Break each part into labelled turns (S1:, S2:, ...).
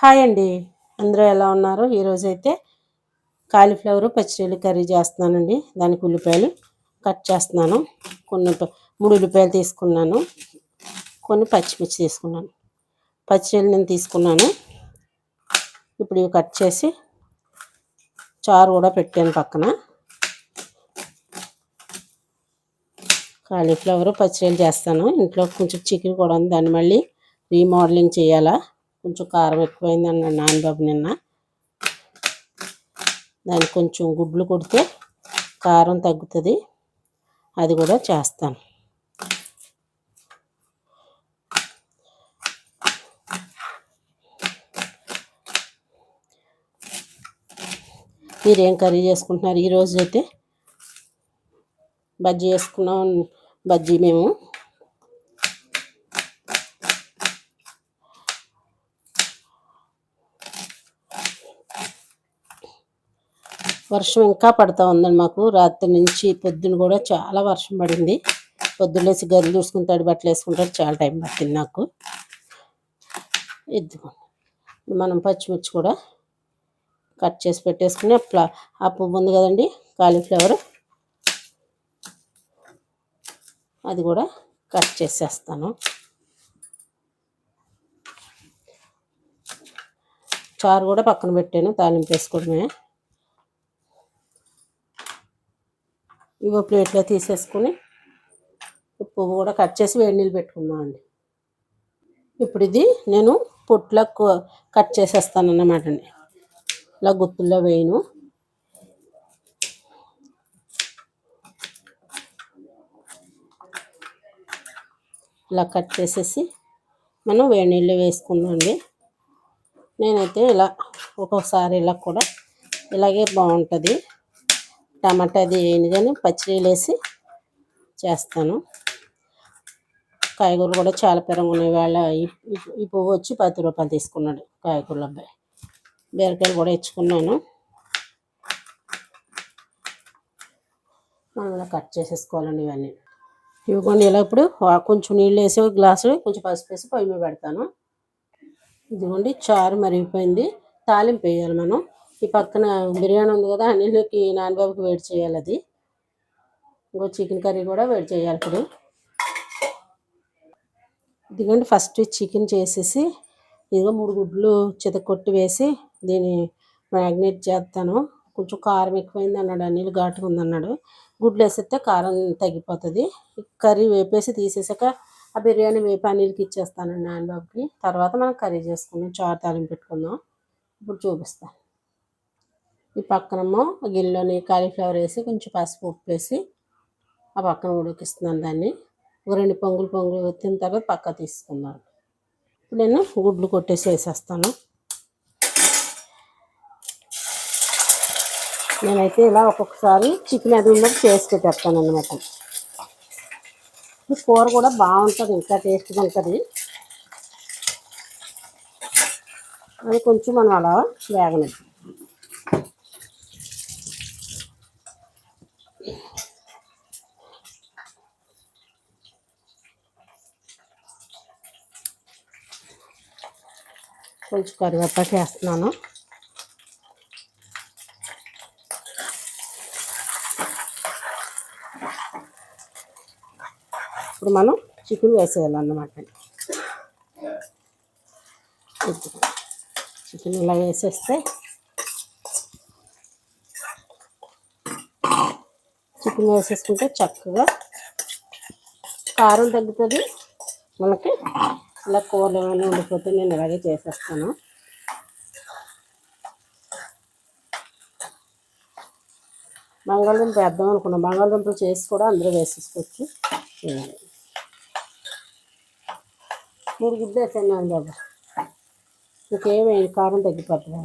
S1: Hi అండి. అందరూ ఎలా ఉన్నారు? ఈరోజు అయితే కాలీఫ్లవర్ పచ్చిరొల్లి కర్రీ చేస్తున్నానండి. దానికి ఉల్లిపాయలు కట్ చేస్తున్నాను. కొన్ని మూడు ఉల్లిపాయలు తీసుకున్నాను. కొన్ని పచ్చిమిర్చి తీసుకున్నాను. పచ్చిరొల్లి నేను తీసుకున్నాను. ఇప్పుడు ఇవి కట్ చేసి చారు కూడా పెట్టాను పక్కన. కాలీఫ్లవర్ పచ్చిరొల్లి చేస్తాను. ఇంట్లో కొంచెం చికెన్ కూడా ఉంది. దాన్ని మళ్ళీ రీమోడలింగ్ చేయాలా? కొంచెం కారం ఎక్కువైంది అన్నాడు నాన్నబాబు నిన్న. దానికి కొంచెం గుడ్లు కొడితే కారం తగ్గుతుంది. అది కూడా చేస్తాను. మీరేం కర్రీ చేసుకుంటున్నారు? ఈరోజు అయితే బజ్జీ చేసుకున్నాం. బజ్జీ మేము. వర్షం ఇంకా పడతా ఉందండి మాకు. రాత్రి నుంచి పొద్దున కూడా చాలా వర్షం పడింది. పొద్దున్నేసి గదిలు చూసుకుంటాడు బట్టలు వేసుకుంటాడు చాలా టైం పట్టింది నాకు. ఇదిగో మనం పచ్చిమిర్చి కూడా కట్ చేసి పెట్టేసుకుని ప్లా ఆ పువ్వు ఉంది కదండి కాలీఫ్లవర్. అది కూడా కట్ చేసేస్తాను. చారు కూడా పక్కన పెట్టాను తాలింపు వేసుకోవడమే. ఇవో ప్లేట్లో తీసేసుకుని పువ్వు కూడా కట్ చేసి వేడి నీళ్ళు పెట్టుకుందాం అండి. ఇప్పుడు ఇది నేను పొట్లకు కట్ చేసేస్తాను అన్నమాట అండి. ఇలా గుత్తుల్లో వేయను. ఇలా కట్ చేసేసి మనం వేడి నీళ్ళు వేసుకుందాం అండి. నేనైతే ఇలా ఒక్కొక్కసారి ఇలా కూడా ఇలాగే బాగుంటుంది. టమాటా అది వేయను కానీ పచ్చిరీలు వేసి చేస్తాను. కాయగూరలు కూడా చాలా పెరంగా ఉన్నాయి. వాళ్ళ ఈ- ఈ- పువ్వు వచ్చి పది రూపాయలు తీసుకున్నాడు కాయగూరల అబ్బాయి. బీరకాయలు కూడా ఇచ్చుకున్నాను. మనం ఇలా కట్ చేసేసుకోవాలండి ఇవన్నీ. ఇవ్వకుండా ఇలా ఇప్పుడు కొంచెం నీళ్ళు వేసి ఒక గ్లాసు కొంచెం పసుపు వేసి పొయ్యి మీద పెడతాను. ఇదిగోండి చారు మరిగిపోయింది. తాలింపు వేయాలి మనం. ఈ పక్కన బిర్యానీ ఉంది కదా అన్నిలోకి నాన్నబాబుకి వేడి చేయాలి అది. ఇంకో చికెన్ కర్రీ కూడా వేడి చేయాలి ఇప్పుడు. ఇదిగోండి ఫస్ట్ చికెన్ చేసేసి ఇదిగో మూడు గుడ్లు చితకొట్టి వేసి దీన్ని మ్యాగ్నేట్ చేస్తాను. కొంచెం కారం ఎక్కువైంది అన్నాడు అనిల్ ఘాటుగా ఉందన్నాడు గుడ్లు వేసేస్తే కారం తగ్గిపోతుంది. కర్రీ వేపేసి తీసేసాక ఆ బిర్యానీ వేపి అనిల్కి ఇచ్చేస్తానండి నాన్నబాబుకి. తర్వాత మనం కర్రీ చేసుకుందాం చారు తాలింపు పెట్టుకుందాం. ఇప్పుడు చూపిస్తాను. ఈ పక్కనమో గిన్నెలోని కాలీఫ్లవర్ వేసి కొంచెం పసుపు ఉప్పు వేసి ఆ పక్కన ఉడికిస్తున్నాను దాన్ని. ఒక రెండు పొంగులు పొంగులు వచ్చిన తర్వాత పక్క తీసుకున్నాను ఇప్పుడు నేను గుడ్లు కొట్టేసి వేసేస్తాను. నేనైతే ఇలా ఒక్కొక్కసారి చికెన్ అది ఉన్నది చేసి పెట్టేస్తాను అనమాట కూర కూడా బాగుంటుంది ఇంకా టేస్ట్గా ఉంటుంది. అది కొంచెం మనం అలా వేగనిద్దాం కొంచెం కరివేపాకు వేస్తున్నాను. ఇప్పుడు మనం చికెన్ వేసేయాలన్నమాట. చికెన్ ఇలా వేసేస్తే చికెన్ వేసేసుకుంటే చక్కగా కారం తగ్గుతుంది. మనకి ఇలా కూరలు ఏమైనా ఉండిపోతే నేను ఇలాగే చేసేస్తాను. బంగాళదుంప వేద్దాం అనుకున్నాం. బంగాళదుంపలు చేసి కూడా అందులో వేసేసుకోవచ్చు. మూడు గుడ్లు వేసాను బాబా. ఇంకేమి కారం తగ్గిపోతుంది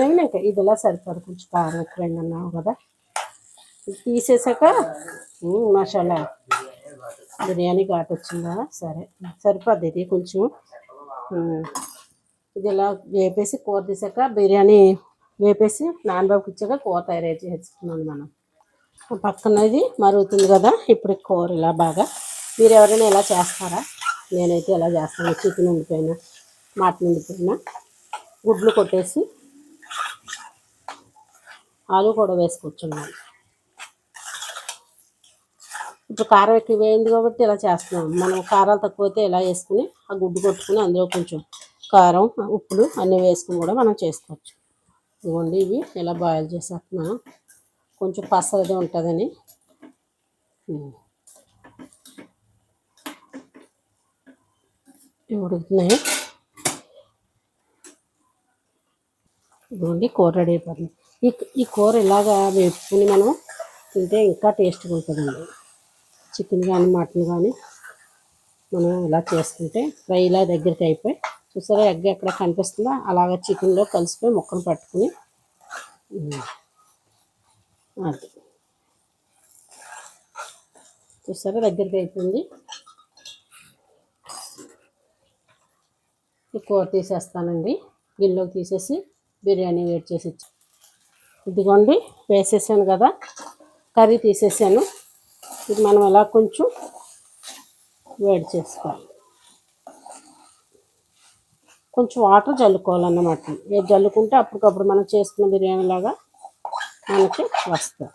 S1: ఏమి ఇంకా ఇది ఇలా సరిపడు కొంచెం కారం అన్నావు కదా. తీసేసాక మసాలా. బిర్యానీ ఘాటు వచ్చిందా సరే సరిపోద్ది ఇది కొంచెం. ఇది ఇలా వేపేసి కూర తీసాక బిర్యానీ వేపేసి నాన్నబాబుకి ఇచ్చాక కూర తయారు చేసుకున్నాను మనం. పక్కనది పక్కన ఇది మరుగుతుంది కదా ఇప్పుడు కూర ఇలా బాగా. మీరు ఎవరైనా ఇలా చేస్తారా? నేనైతే ఇలా చేస్తాను చికెన్ ఉండిపోయినా మటన్ ఉండిపోయినా. గుడ్లు కొట్టేసి ఆలు కూడా వేసుకొచ్చున్నాను ఇప్పుడు కారం ఎక్కువ వేయింది కాబట్టి ఇలా చేస్తున్నాం. మనం కారాలు తక్కువ అయితే ఇలా వేసుకుని ఆ గుడ్డు కొట్టుకుని అందులో కొంచెం కారం ఉప్పులు అన్నీ వేసుకుని కూడా మనం చేసుకోవచ్చు. ఇవ్వండి ఇవి ఇలా బాయిల్ చేసేస్తున్నాను. కొంచెం పసరది ఉంటుందని. ఉడుకుతున్నాయి. ఇదిగోండి కూర రెడీ అయిపోతుంది. ఈ ఈ కూర ఇలాగా వేపుకుని మనం తింటే ఇంకా టేస్ట్గా ఉంటుందండి. చికెన్ కానీ మటన్ కానీ మనం ఇలా చేసుకుంటే ఫ్రై ఇలా దగ్గరికి అయిపోయి చూసారా ఎగ్ ఎక్కడ కనిపిస్తుందో? అలాగ చికెన్లో కలిసిపోయి ముక్కలు పట్టుకుని అది. చూసారా దగ్గరికి అయిపోయింది. ఈ కూర తీసేస్తానండి. గిన్నెలోకి తీసేసి బిర్యానీ వేడి చేసి ఇదిగోండి వేసేసాను కదా. కర్రీ తీసేసాను. ఇది మనం ఎలా కొంచెం వేడి చేసుకోవాలి. కొంచెం వాటర్ చల్లుకోవాలన్నమాట. ఏ చల్లుకుంటే అప్పటికప్పుడు మనం చేసుకున్న బిర్యానీ లాగా మనకి వస్తుంది.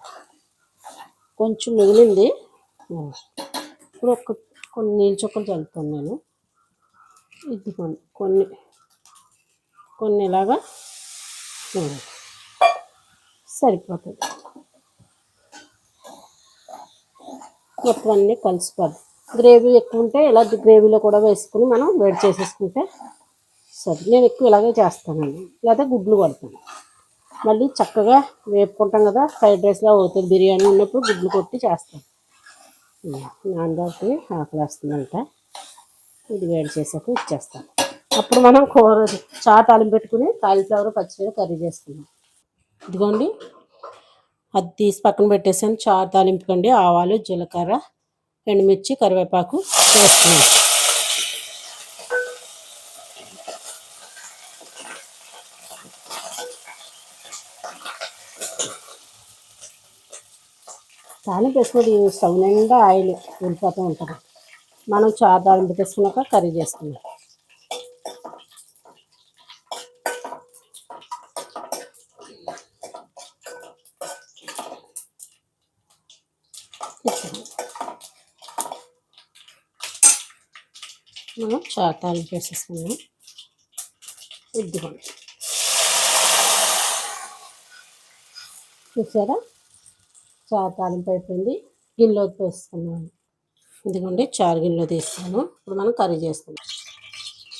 S1: కొంచెం మిగిలింది. ఇప్పుడు ఒక కొన్ని నీళ్ళు చుక్కలు చల్లుతాను నేను. ఇది కొన్ని కొన్ని కొన్ని ఇలాగా సరిపోతుంది. మొత్తం అన్నీ కలిసిపోద్ది గ్రేవీ ఎక్కువ ఉంటే ఇలా గ్రేవీలో కూడా వేసుకుని మనం వేడి చేసేసుకుంటే సరే. నేను ఎక్కువ ఇలాగే చేస్తానండి. లేదా గుడ్లు కొడతాను మళ్ళీ చక్కగా వేపుకుంటాం కదా ఫ్రైడ్ రైస్లో అవుతుంది. బిర్యానీ ఉన్నప్పుడు గుడ్లు కొట్టి చేస్తాను. నాన్నగారికి ఆకలి వస్తుందంట ఇది వేడి చేసాక ఇచ్చేస్తాను. అప్పుడు మనం కూర చా తాలింపు పెట్టుకుని కాలీఫ్లవర్ పచ్చిమిరప కర్రీ చేసుకున్నాం ఇదిగోండి అది తీసి పక్కన పెట్టేసాను. చారు తాలింపుకండి ఆవాలు జీలకర్ర ఎండుమిర్చి కరివేపాకు వేస్తున్నాను తాలింపు వేసుకుని స్టవ్ నిండా ఆయిల్ వెళ్ళిపోతూ ఉంటుంది. మనం చారు తాలింపు తీసుకున్నాక కర్రీ చేసుకున్నాం మనం చారు తాలింపు వేసేసుకున్నాం ఇదిగోండి. చూసారా? చారు తాలింపు అయిపోయింది. గిన్నెలో వేసుకున్నాను ఇదిగోండి చారు గిన్నెలో తీస్తాను ఇప్పుడు మనం కర్రీ చేసుకున్నాం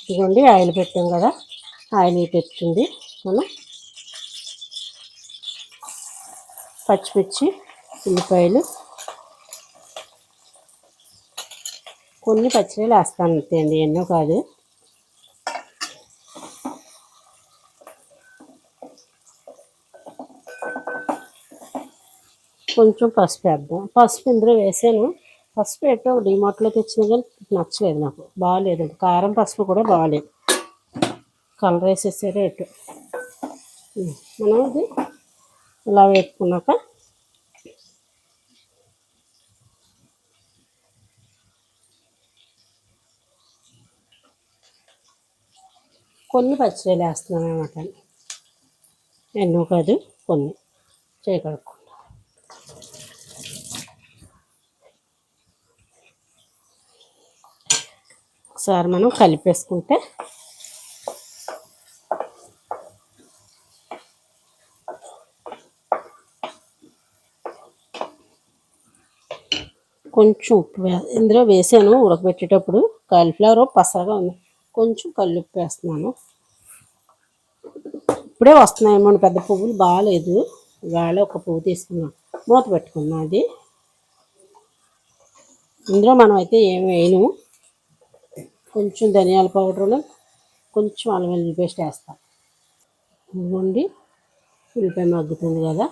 S1: ఇదిగోండి ఆయిల్ పెట్టాం కదా ఆయిల్ పెట్టింది మనం పచ్చిమిర్చి ఉల్లిపాయలు కొన్ని పచ్చడిలు వేస్తాను అంతే అండి ఎన్నో కాదు. కొంచెం పసుపు వేద్దాం. పసుపు ఇందులో వేసాను. పసుపు ఎట్టో డిమార్ట్లో తెచ్చినా కానీ నచ్చలేదు నాకు. బాగాలేదు. కారం పసుపు కూడా బాగాలేదు. కలర్ వేసేసారు ఎటు. మనం ఇది ఇలా వేసుకున్నాక కొన్ని పచ్చిరొయ్యలు వేస్తున్నాను అనమాట ఎన్నో కాదు కొన్ని. చేయకడుక్కుండా ఒకసారి మనం కలిపేసుకుంటే కొంచెం ఉప్పు ఇందులో వేసాను ఉడకబెట్టేటప్పుడు. కాలీఫ్లవర్ పసరగా ఉంది. కొంచెం కల్లుప్పు వేస్తున్నాను ఇప్పుడే వస్తున్నాయేమో పెద్ద పువ్వులు బాగాలేదు ఇవాళ ఒక పువ్వు తీసుకున్నాం మూత పెట్టుకున్నాం అది. ఇందులో మనం అయితే ఏమి వేయను. కొంచెం ధనియాల పౌడర్ కొంచెం అల్లం వెల్లుల్లి పేస్ట్ వేస్తాం. ఇదిగోండి ఉల్లిపాయ మగ్గుతుంది కదా.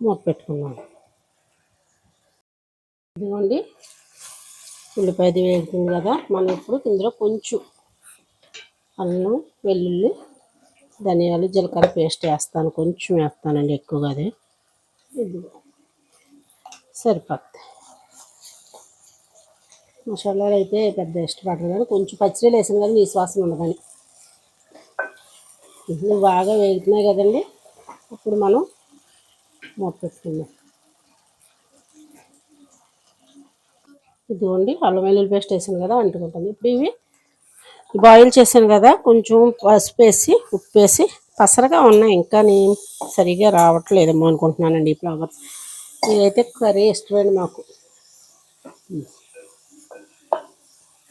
S1: మూత పెట్టుకున్నాను. ఇదిగోండి. ఉల్లిపాయది వేగుతుంది కదా. మనం ఇప్పుడు ఇందులో కొంచెం అల్లం వెల్లుల్లి ధనియాలు జీలకర్ర పేస్ట్ వేస్తాను. కొంచెం వేస్తానండి ఎక్కువగా అది. ఇది సరిపోద్ది. మసాలాలు అయితే పెద్ద ఇష్టపడరు కానీ కొంచెం పచ్చిరీలు వేసాను కానీ విశ్వాసం ఉండదని. ఇవి బాగా వేగుతున్నాయి కదండి. ఇప్పుడు మనం మూత పెట్టుకుందాం. ఇదిగోండి అల్లం వెల్లుల్లి పేస్ట్ వేసాను కదా అంటుకుంటుంది. ఇప్పుడు ఇవి బాయిల్ చేశాను కదా కొంచెం పసుపు వేసి ఉప్పు వేసి పసరగా ఉన్నాయి ఇంకా నేను సరిగా రావట్లేదేమో అనుకుంటున్నానండి ఈ ఫ్లవర్స్ ఇదైతే కర్రీ ఇష్టమైంది మాకు.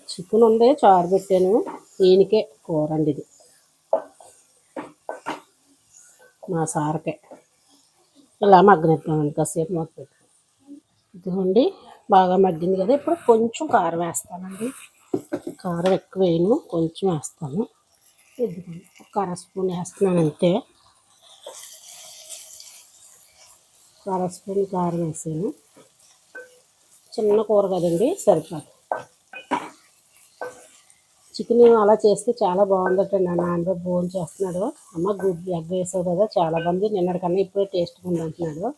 S1: చికెన్ ఉంది చారు పెట్టాను ఈయనకే కూర అండి ఇది. మా సారకే. ఇలా మగ్గనిద్దామండి కాసేపు మూత పెట్టి ఇదిగోండి బాగా మగ్గింది కదా. ఇప్పుడు కొంచెం కారం వేస్తానండి. కారం ఎక్కువ వేయను కొంచెం వేస్తాను. ఇదిగోండి ఒక అర స్పూన్ వేస్తున్నాను అంతే. అర స్పూన్ కారం వేసాను. చిన్న కూర కదండి సరిపోదు. చికెన్ అలా చేస్తే చాలా బాగుందటండి నా నాన్న భోజనం చేస్తున్నాడు. అమ్మ గుడ్ ఎగ్ వేసావు కదా చాలా బాగుంది నిన్నటికన్నా ఇప్పుడే టేస్ట్గా ఉంది అంటున్నాడు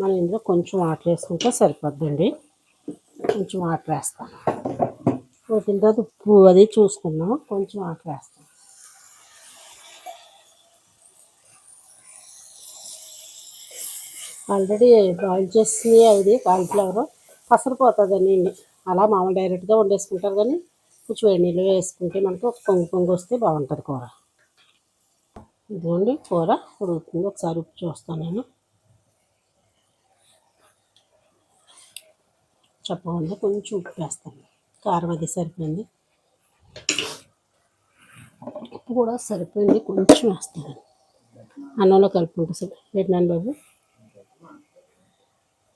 S1: మనం ఇందులో కొంచెం వాటర్ వేసుకుంటే సరిపోద్దండి. కొంచెం వాటర్ వేస్తాను. ఉడికిన తర్వాత ఉప్పు అది చూసుకుందాం కొంచెం వాటర్ వేస్తాం ఆల్రెడీ బాయిల్ చేసి అది కాలిఫ్లవర్ పసరిపోతుందని అలా మామూలు డైరెక్ట్గా వండేసుకుంటారు కానీ కొంచెం వేడి నీళ్ళు వేసుకుంటే మనకు ఒక పొంగు పొంగు వస్తే బాగుంటుంది కూర. ఇదిగోండి కూర ఉడుకుతుంది. ఒకసారి ఉప్పు చూస్తాను నేను. చెప్పకుండా కొంచెం ఉప్పు వేస్తాను. కారం అది సరిపోయింది. ఉప్పు కూడా సరిపోయింది. కొంచెం వేస్తాను. అన్నంలో కలుపుకుంటా సరే. పెట్టినాను బాబు.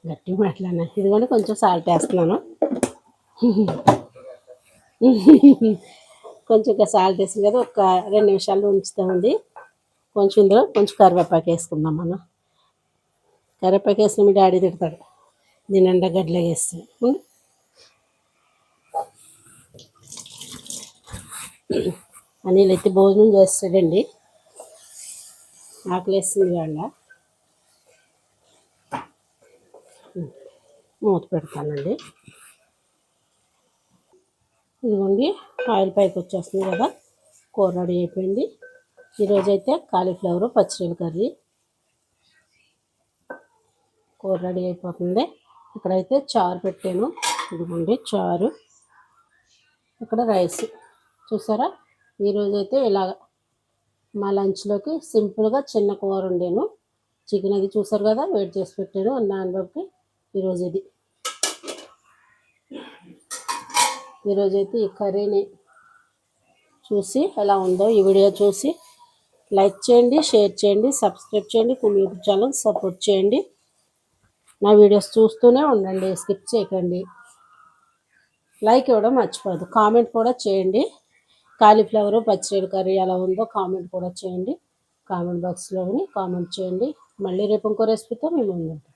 S1: గట్టిగా మాట్లాడినా. ఇదిగోండి కొంచెం సాల్ట్ వేస్తున్నాను. కొంచెం ఇంకా సాల్ట్ వేసింది కదా ఒక రెండు నిమిషాలు ఉంచుతామండి. కొంచెం ఇందులో కొంచెం కరివేపాకు వేసుకుందాం మనం. కరివేపాకు వేసిన మీ డాడీ తిడతాడు. దీని ఎండ గడ్డలు వేస్తే. ఉం? అనిల్ అయితే భోజనం చేస్తాడండి. ఆకలి వేస్తుంది వాళ్ళ మూత పెడతానండి. ఇదిగోండి ఆయిల్ పైకి వచ్చేస్తుంది కదా. కూర రెడీ అయిపోయింది. ఈరోజు అయితే కాలీఫ్లవర్ పచ్చిరొయ్యల కర్రీ. కూర రెడీ అయిపోతుంది. ఇక్కడైతే చారు పెట్టాను. ఇదిగోండి చారు. ఇక్కడ రైస్. చూసారా? ఈరోజు అయితే ఇలాగ మా లంచ్లోకి సింపుల్గా చిన్న కూర వండాను. చికెన్ అది చూసారు కదా? వెయిట్ చేసి పెట్టాను. నాన్నబాబుకి ఈరోజు ఇది. ఈరోజు అయితే ఈ కర్రీని చూసి ఎలా ఉందో ఈ వీడియో చూసి లైక్ చేయండి షేర్ చేయండి సబ్స్క్రైబ్ చేయండి. కొన్ని యూట్యూబ్ ఛానల్ సపోర్ట్ చేయండి. నా వీడియోస్ చూస్తూనే ఉండండి స్కిప్ చేయకండి. లైక్ ఇవ్వడం మర్చిపోదు కామెంట్ కూడా చేయండి. కాలీఫ్లవర్ పచ్చిరేడు కర్రీ ఎలా ఉందో కామెంట్ కూడా చేయండి. కామెంట్ బాక్స్లోని కామెంట్ చేయండి. మళ్ళీ రేపు ఇంకో రెసిపీతో మేము ముందుంటాం.